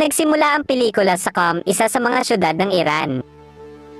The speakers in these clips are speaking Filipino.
Nagsimula ang pelikula sa Qom, isa sa mga syudad ng Iran.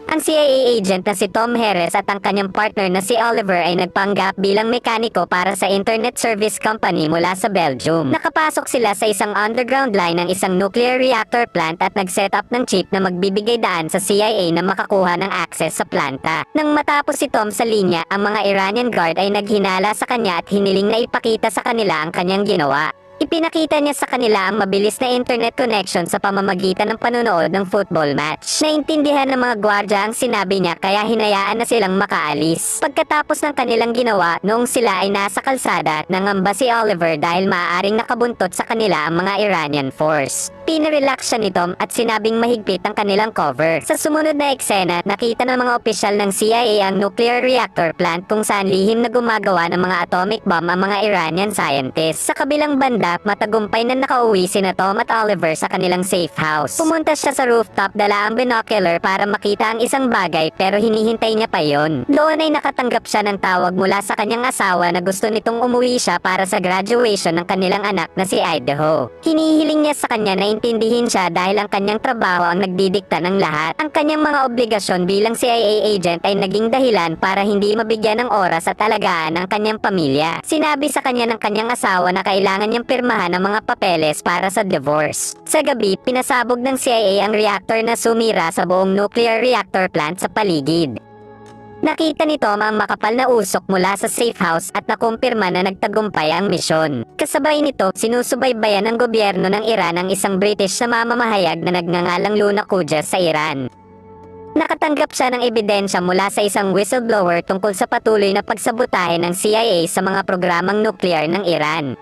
Ang CIA agent na si Tom Harris at ang kanyang partner na si Oliver ay nagpanggap bilang mekaniko para sa Internet Service Company mula sa Belgium. Nakapasok sila sa isang underground line ng isang nuclear reactor plant at nag-set up ng chip na magbibigay daan sa CIA na makakuha ng access sa planta. Nang matapos si Tom sa linya, ang mga Iranian guard ay naghinala sa kanya at hiniling na ipakita sa kanila ang kanyang ginawa. Ipinakita niya sa kanila ang mabilis na internet connection sa pamamagitan ng panonood ng football match. Naintindihan ng mga gwardya ang sinabi niya kaya hinayaan na silang makaalis. Pagkatapos ng kanilang ginawa, noong sila ay nasa kalsada, nangamba si Oliver dahil maaaring nakabuntot sa kanila ang mga Iranian force. Pinarelax siya ni Tom at sinabing mahigpit ang kanilang cover. Sa sumunod na eksena, nakita ng mga opisyal ng CIA ang nuclear reactor plant kung saan lihim na gumagawa ng mga atomic bomb ang mga Iranian scientists. Sa kabilang banda, matagumpay na nakauwi sina Tom at Oliver sa kanilang safe house. Pumunta siya sa rooftop dala ang binocular para makita ang isang bagay pero hinihintay niya pa yon. Doon ay nakatanggap siya ng tawag mula sa kanyang asawa na gusto nitong umuwi siya para sa graduation ng kanilang anak na si Idaho. Hinihiling niya sa kanya na intindihin siya dahil ang kanyang trabaho ang nagdidikta ng lahat. Ang kanyang mga obligasyon bilang CIA agent ay naging dahilan para hindi mabigyan ng oras at alagaan ang kanyang pamilya. Sinabi sa kanya ng kanyang asawa na kailangan niyang pirmahan ang mga papeles para sa divorce. Sa gabi, pinasabog ng CIA ang reactor na sumira sa buong nuclear reactor plant sa paligid. Nakita ni Tom ang makapal na usok mula sa safe house at nakumpirma na nagtagumpay ang misyon. Kasabay nito, sinusubaybayan ng gobyerno ng Iran ang isang British na mamamahayag na nagngangalang Luna Kuja sa Iran. Nakatanggap siya ng ebidensya mula sa isang whistleblower tungkol sa patuloy na pagsabotahe ng CIA sa mga programang nuklear ng Iran.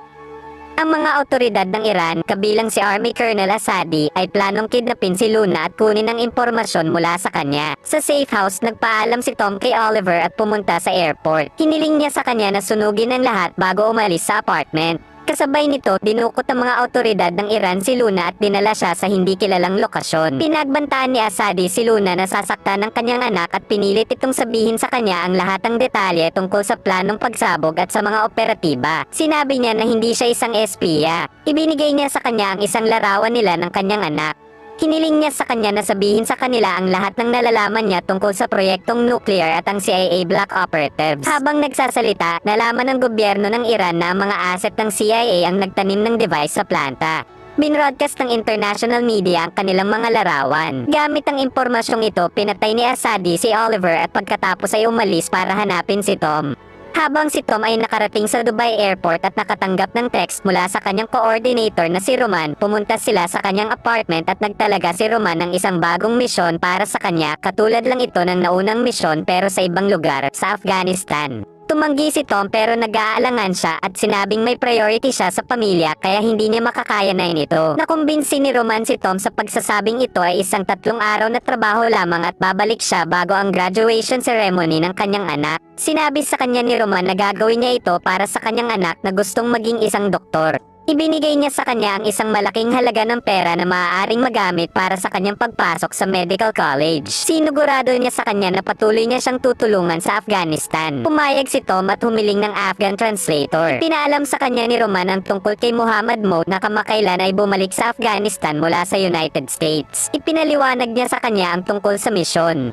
Ang mga otoridad ng Iran, kabilang si Army Colonel Asadi, ay planong kidnapin si Luna at kunin ang impormasyon mula sa kanya. Sa safe house, nagpaalam si Tom kay Oliver at pumunta sa airport. Hiniling niya sa kanya na sunugin ang lahat bago umalis sa apartment. Kasabay nito, dinukot ng mga otoridad ng Iran si Luna at dinala siya sa hindi kilalang lokasyon. Pinagbantaan ni Asadi si Luna na sasaktan ng kanyang anak at pinilit itong sabihin sa kanya ang lahat ng detalye tungkol sa planong pagsabog at sa mga operatiba. Sinabi niya na hindi siya isang espiya. Ibinigay niya sa kanya ang isang larawan nila ng kanyang anak. Hiniling niya sa kanya na sabihin sa kanila ang lahat ng nalalaman niya tungkol sa proyektong nuclear at ang CIA black operatives. Habang nagsasalita, nalaman ng gobyerno ng Iran na ang mga asset ng CIA ang nagtanim ng device sa planta. Binroadcast ng international media ang kanilang mga larawan. Gamit ang impormasyong ito, pinatay ni Asadi si Oliver at pagkatapos ay umalis para hanapin si Tom. Habang si Tom ay nakarating sa Dubai Airport at nakatanggap ng text mula sa kanyang coordinator na si Roman, pumunta sila sa kanyang apartment at nagtalaga si Roman ng isang bagong misyon para sa kanya katulad lang ito ng naunang misyon pero sa ibang lugar sa Afghanistan. Tumanggi si Tom pero nag-aalangan siya at sinabing may priority siya sa pamilya kaya hindi niya makakaya na ito. Nakumbinsi ni Roman si Tom sa pagsasabing ito ay isang tatlong araw na trabaho lamang at babalik siya bago ang graduation ceremony ng kanyang anak. Sinabi sa kanya ni Roman na gagawin niya ito para sa kanyang anak na gustong maging isang doktor. Ibinigay niya sa kanya ang isang malaking halaga ng pera na maaaring magamit para sa kanyang pagpasok sa medical college. Sinugurado niya sa kanya na patuloy niya siyang tutulungan sa Afghanistan. Pumayag si Tom at humiling ng Afghan translator. Pinaalam sa kanya ni Roman ang tungkol kay Muhammad Mo na kamakailan ay bumalik sa Afghanistan mula sa United States. Ipinaliwanag niya sa kanya ang tungkol sa misyon.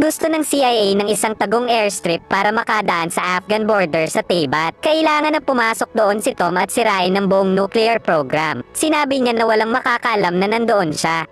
Gusto ng CIA ng isang tagong airstrip para makadaan sa Afghan border sa Taybat. Kailangan na pumasok doon si Tom at sirain ng buong nuclear program. Sinabi niya na walang makakaalam na nandoon siya.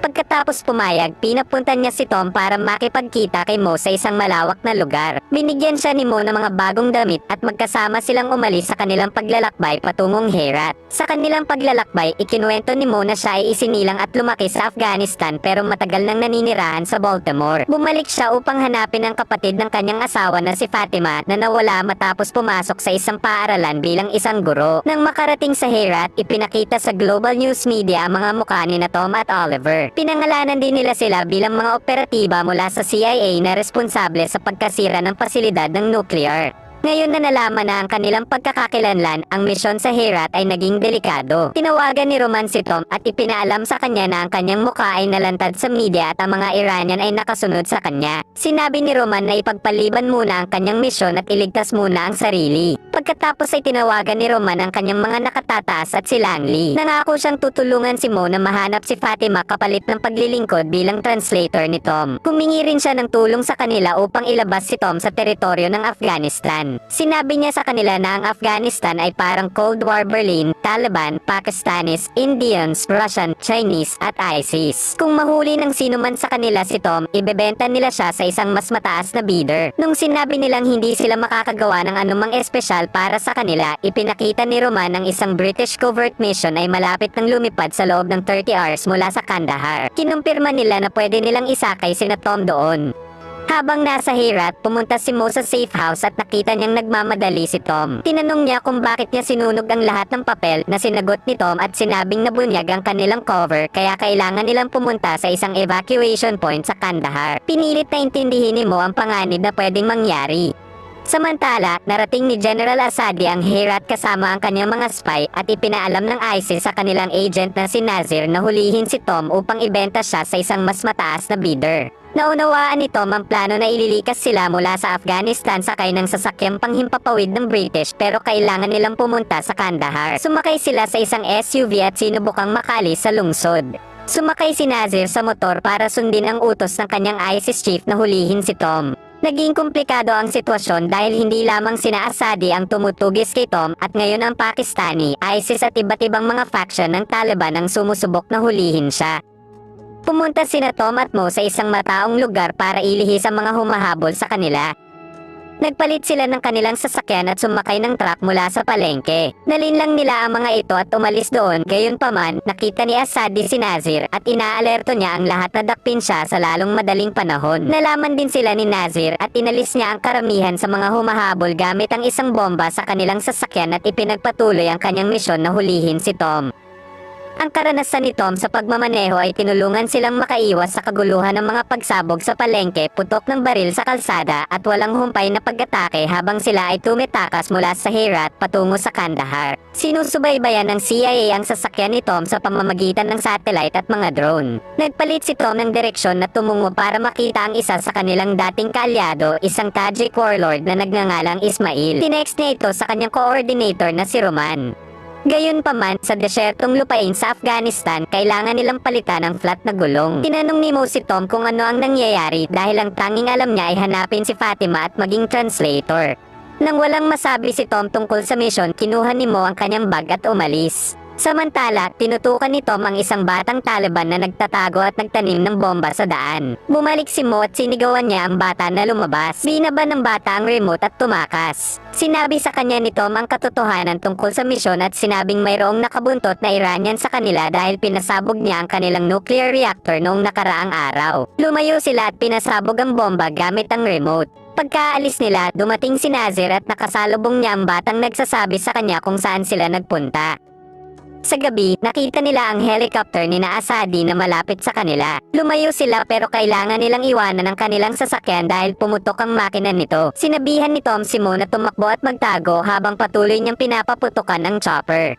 Pagkatapos pumayag, pinapunta niya si Tom para makipagkita kay Mo sa isang malawak na lugar. Binigyan siya ni Mo ng mga bagong damit at magkasama silang umalis sa kanilang paglalakbay patungong Herat. Sa kanilang paglalakbay, ikinuwento ni Mo na siya ay isinilang at lumaki sa Afghanistan pero matagal nang naninirahan sa Baltimore. Bumalik siya upang hanapin ang kapatid ng kanyang asawa na si Fatima na nawala matapos pumasok sa isang paaralan bilang isang guro. Nang makarating sa Herat, ipinakita sa global news media ang mga mukha ni na Tom at Oliver. Pinangalanan din nila sila bilang mga operatiba mula sa CIA na responsable sa pagkasira ng pasilidad ng nuclear. Ngayon na nalaman na ang kanilang pagkakakilanlan, ang misyon sa Herat ay naging delikado. Tinawagan ni Roman si Tom at ipinaalam sa kanya na ang kanyang mukha ay nalantad sa media at ang mga Iranian ay nakasunod sa kanya. Sinabi ni Roman na ipagpaliban muna ang kanyang misyon at iligtas muna ang sarili. Pagkatapos ay tinawagan ni Roman ang kanyang mga nakatataas at si Langley. Nangako siyang tutulungan si Mo na mahanap si Fatima kapalit ng paglilingkod bilang translator ni Tom. Humingi rin siya ng tulong sa kanila upang ilabas si Tom sa teritoryo ng Afghanistan. Sinabi niya sa kanila na ang Afghanistan ay parang Cold War Berlin, Taliban, Pakistanis, Indians, Russian, Chinese at ISIS. Kung mahuli ng sino man sa kanila si Tom, ibebenta nila siya sa isang mas mataas na bidder. Nung sinabi nilang hindi sila makakagawa ng anumang espesyal para sa kanila, ipinakita ni Roman ang isang British covert mission ay malapit ng lumipad sa loob ng 30 hours mula sa Kandahar. Kinumpirma nila na pwede nilang isakay sina Tom doon. Habang nasa Herat, pumunta si Mo sa safe house at nakita niyang nagmamadali si Tom. Tinanong niya kung bakit niya sinunog ang lahat ng papel na sinagot ni Tom at sinabing nabunyag ang kanilang cover kaya kailangan nilang pumunta sa isang evacuation point sa Kandahar. Pinilit na intindihin ni Mo ang panganib na pwedeng mangyari. Samantala, narating ni General Asadi ang Herat kasama ang kanyang mga spy at ipinaalam ng ISIS sa kanilang agent na si Nazir na hulihin si Tom upang ibenta siya sa isang mas mataas na bidder. Naunawaan ni Tom ang plano na ililikas sila mula sa Afghanistan sakay ng sasakyang panghimpapawid ng British pero kailangan nilang pumunta sa Kandahar. Sumakay sila sa isang SUV at sinubukang makalis sa lungsod. Sumakay si Nazir sa motor para sundin ang utos ng kanyang ISIS chief na hulihin si Tom. Naging komplikado ang sitwasyon dahil hindi lamang sina Asadi ang tumutugis kay Tom at ngayon ang Pakistani, ISIS at iba't ibang mga faction ng Taliban ang sumusubok na hulihin siya. Pumunta sina Tom at Mo sa isang mataong lugar para ilihis ang mga humahabol sa kanila. Nagpalit sila ng kanilang sasakyan at sumakay ng truck mula sa palengke. Nalinlang nila ang mga ito at umalis doon. Gayunpaman, nakita ni Asadi si Nazir at inaalerto niya ang lahat na dakpin siya sa lalong madaling panahon. Nalaman din sila ni Nazir at inalis niya ang karamihan sa mga humahabol gamit ang isang bomba sa kanilang sasakyan at ipinagpatuloy ang kanyang misyon na hulihin si Tom. Ang karanasan ni Tom sa pagmamaneho ay tinulungan silang makaiwas sa kaguluhan ng mga pagsabog sa palengke, putok ng baril sa kalsada at walang humpay na pag-atake habang sila ay tumitakas mula sa Herat patungo sa Kandahar. Sinusubaybayan ng CIA ang sasakyan ni Tom sa pamamagitan ng satellite at mga drone. Nagpalit si Tom ng direksyon na tumungo para makita ang isa sa kanilang dating kaalyado, isang Tajik warlord na nagngangalang Ismail. Tinext niya ito sa kanyang coordinator na si Roman. Gayunpaman, sa desyertong lupain sa Afghanistan, kailangan nilang palitan ang flat na gulong. Tinanong ni Mo si Tom kung ano ang nangyayari dahil ang tanging alam niya ay hanapin si Fatima at maging translator. Nang walang masabi si Tom tungkol sa mission, kinuha ni Mo ang kanyang bag at umalis. Samantala, tinutukan ni Tom ang isang batang Taliban na nagtatago at nagtanim ng bomba sa daan. Bumalik si Mo at sinigawan niya ang bata na lumabas. Binaban ng bata ang remote at tumakas. Sinabi sa kanya ni Tom ang katotohanan tungkol sa misyon at sinabing mayroong nakabuntot na Iranian sa kanila dahil pinasabog niya ang kanilang nuclear reactor noong nakaraang araw. Lumayo sila at pinasabog ang bomba gamit ang remote. Pagkaalis nila, dumating si Nazir at nakasalubong niya ang batang nagsasabi sa kanya kung saan sila nagpunta. Sa gabi, nakita nila ang helicopter ni na Asadi na malapit sa kanila. Lumayo sila pero kailangan nilang iwanan ang kanilang sasakyan dahil pumutok ang makina nito. Sinabihan ni Tom si Mo na tumakbo at magtago habang patuloy niyang pinapaputukan ang chopper.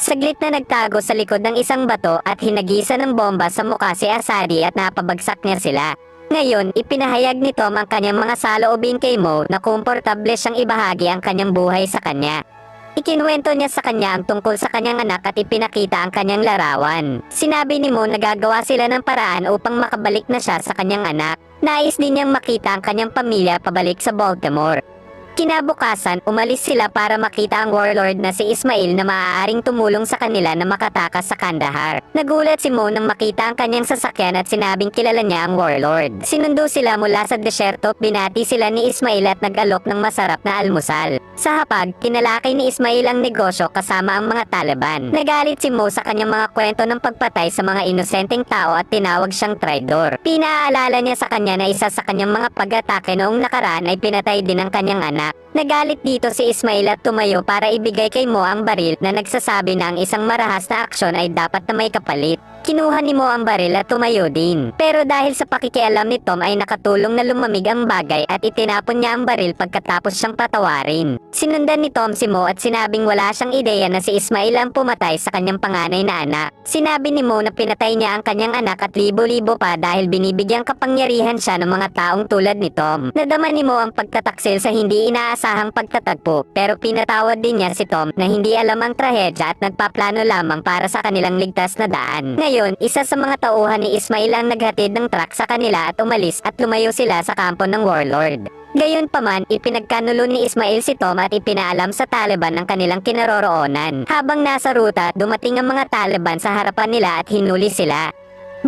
Saglit na nagtago sa likod ng isang bato at hinagisa ng bomba sa mukha si Asadi at napabagsak niya sila. Ngayon, ipinahayag ni Tom ang kanyang mga saloobin kay Mo na komportable siyang ibahagi ang kanyang buhay sa kanya. Ikinuwento niya sa kanya ang tungkol sa kanyang anak at ipinakita ang kanyang larawan. Sinabi ni Mo na gagawa sila ng paraan upang makabalik na siya sa kanyang anak. Nais din niyang makita ang kanyang pamilya pabalik sa Baltimore. Kinabukasan, umalis sila para makita ang warlord na si Ismail na maaaring tumulong sa kanila na makatakas sa Kandahar. Nagulat si Mo nang makita ang kanyang sasakyan at sinabing kilala niya ang warlord. Sinundo sila mula sa desyerto, binati sila ni Ismail at nag-alok ng masarap na almusal. Sa hapag, kinalakay ni Ismail ang negosyo kasama ang mga Taliban. Nagalit si Mo sa kanyang mga kwento ng pagpatay sa mga inosenteng tao at tinawag siyang traidor. Pinaalala niya sa kanya na isa sa kanyang mga pag-atake noong nakaraan ay pinatay din ang kanyang anak. Nagalit dito si Ismail at tumayo para ibigay kay Mo ang baril na nagsasabi na ang isang marahas na aksyon ay dapat na may kapalit. Kinuha ni Mo ang baril at tumayo din. Pero dahil sa pakikialam ni Tom ay nakatulong na lumamig ang bagay at itinapon niya ang baril pagkatapos siyang patawarin. Sinundan ni Tom si Mo at sinabing wala siyang ideya na si Ismail ang pumatay sa kanyang panganay na anak. Sinabi ni Mo na pinatay niya ang kanyang anak at libo-libo pa dahil binibigyang kapangyarihan siya ng mga taong tulad ni Tom. Nadama ni Mo ang pagtataksil sa hindi inaasahang pagtatagpo pero pinatawad din niya si Tom na hindi alam ang trahedya at nagpaplano lamang para sa kanilang ligtas na daan. Ngayon, isa sa mga tauhan ni Ismail ang naghatid ng truck sa kanila at umalis at lumayo sila sa kampo ng warlord. Gayunpaman, ipinagkanulo ni Ismail si Tom at ipinaalam sa Taliban ang kanilang kinaroroonan. Habang nasa ruta, dumating ang mga Taliban sa harapan nila at hinuli sila.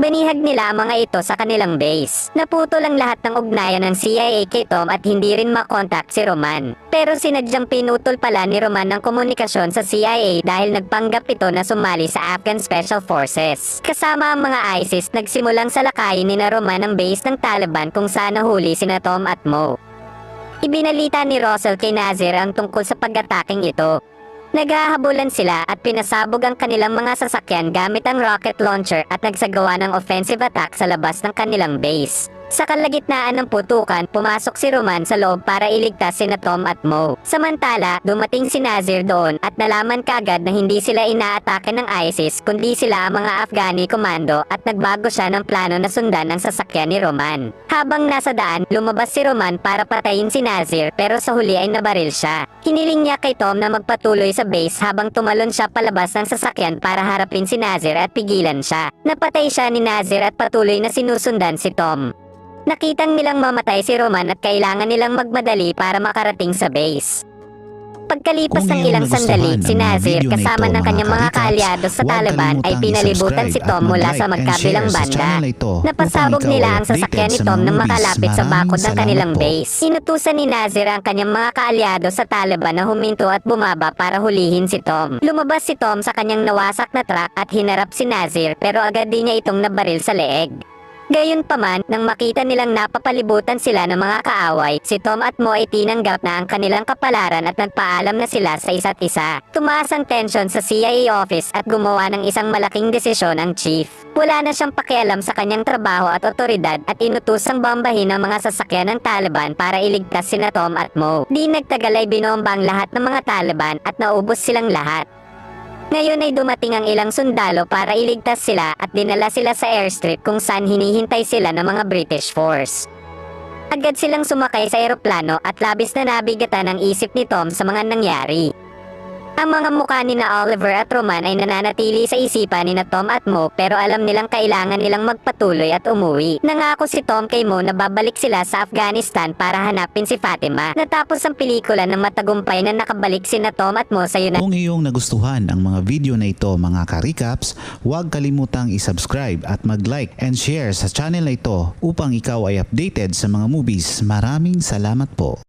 Banihag nila ang mga ito sa kanilang base. Naputol ang lahat ng ugnayan ng CIA kay Tom at hindi rin makontak si Roman. Pero sinadyang pinutol pala ni Roman ng komunikasyon sa CIA dahil nagpanggap ito na sumali sa Afghan Special Forces. Kasama ang mga ISIS nagsimulang salakayin ni na Roman ang base ng Taliban kung saan nahuli sina Tom at Mo. Ibinalita ni Russell kay Nazir ang tungkol sa pag-ataking ito. Naghahabulan sila at pinasabog ang kanilang mga sasakyan gamit ang rocket launcher at nagsagawa ng offensive attack sa labas ng kanilang base. Sa kalagitnaan ng putukan, pumasok si Roman sa loob para iligtas sina Tom at Mo. Samantala, dumating si Nazir doon at nalaman kaagad na hindi sila inaatake ng ISIS kundi sila ang mga Afghani komando at nagbago siya ng plano na sundan ang sasakyan ni Roman. Habang nasa daan, lumabas si Roman para patayin si Nazir pero sa huli ay nabaril siya. Hiniling niya kay Tom na magpatuloy sa base habang tumalon siya palabas ng sasakyan para harapin si Nazir at pigilan siya. Napatay siya ni Nazir at patuloy na sinusundan si Tom. Nakitang nilang mamatay si Roman at kailangan nilang magmadali para makarating sa base. Pagkalipas ng ilang sandali, si Nazir kasama ng kanyang mga kaalyado sa Taliban ay pinalibutan si Tom mula sa magkabilang banda. Napasabog nila ang sasakyan ni Tom nang makalapit sa bakod ng kanilang base. Inutusan ni Nazir ang kanyang mga kaalyado sa Taliban na huminto at bumaba para hulihin si Tom. Lumabas si Tom sa kanyang nawasak na truck at hinarap si Nazir pero agad din niya itong nabaril sa leeg. Gayunpaman, nang makita nilang napapalibutan sila ng mga kaaway, si Tom at Mo ay tinanggap na ang kanilang kapalaran at nagpaalam na sila sa isa't isa. Tumaas ang tensyon sa CIA office at gumawa ng isang malaking desisyon ang chief. Wala na siyang pakialam sa kanyang trabaho at otoridad at inutusang bombahin ang mga sasakyan ng Taliban para iligtas sina Tom at Mo. Di nagtagal ay binomba ang lahat ng mga Taliban at naubos silang lahat. Ngayon ay dumating ang ilang sundalo para iligtas sila at dinala sila sa airstrip kung saan hinihintay sila ng mga British force. Agad silang sumakay sa eroplano at labis na nabigatan ang isip ni Tom sa mga nangyari. Ang mga mukha ni na Oliver at Roman ay nananatili sa isipan ni na Tom at Mo pero alam nilang kailangan nilang magpatuloy at umuwi. Nangako si Tom kay Mo na babalik sila sa Afghanistan para hanapin si Fatima. Natapos ang pelikula ng matagumpay na nakabalik si na Tom at Mo sa United Kung iyong nagustuhan ang mga video na ito mga ka-recaps, huwag kalimutang i-subscribe at mag-like and share sa channel na ito upang ikaw ay updated sa mga movies. Maraming salamat po.